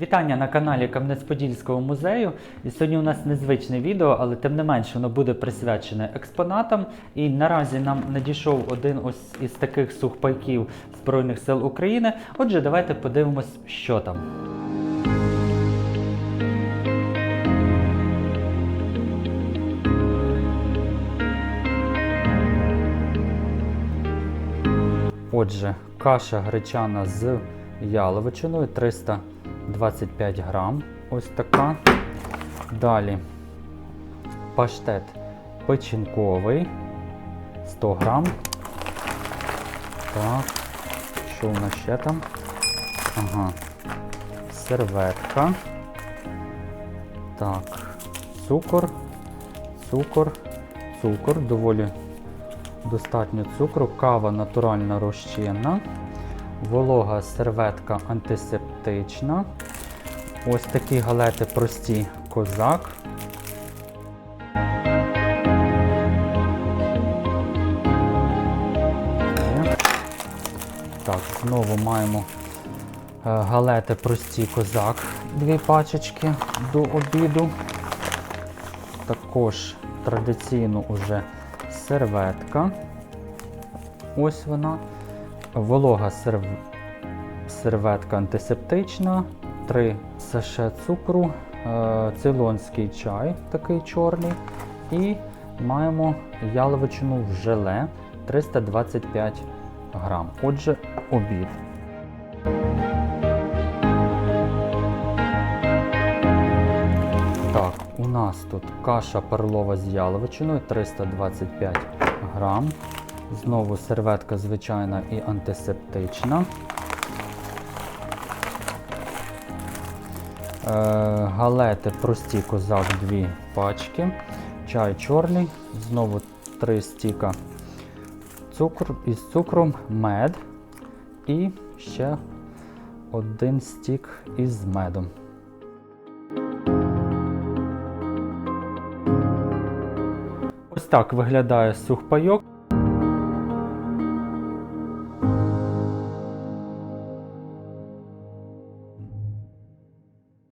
Вітання на каналі Кам'янець-Подільського музею. І сьогодні у нас незвичне відео, але тим не менше воно буде присвячене експонатам. І наразі нам надійшов один ось із таких сухпайків Збройних сил України. Отже, давайте подивимось, що там. Отже, каша гречана з яловичиною 325 грам. Ось така. Далі паштет печінковий 100 грам. Так, що у нас ще там? Ага. Серветка. Так, цукор, цукор, цукор, доволі достатньо цукру, кава натуральна розчинна, волога серветка антисептична. Ось такі галети прості козак. Так, знову маємо е, галети прості козак, дві пачечки до обіду. Також традиційно уже серветка. Ось вона. Волога серв... серветка антисептична, 3 саше цукру, е, цейлонський чай, такий чорний. І маємо яловичину в желе 325 грам. Отже, обід. Так, у нас тут каша перлова з яловичиною 325 грам. Знову серветка звичайна і антисептична. Е, галети прості козак 2 пачки. Чай чорний, знову 3 стіка цукру із цукром, мед і ще один стік із медом. Ось так виглядає сухпайок.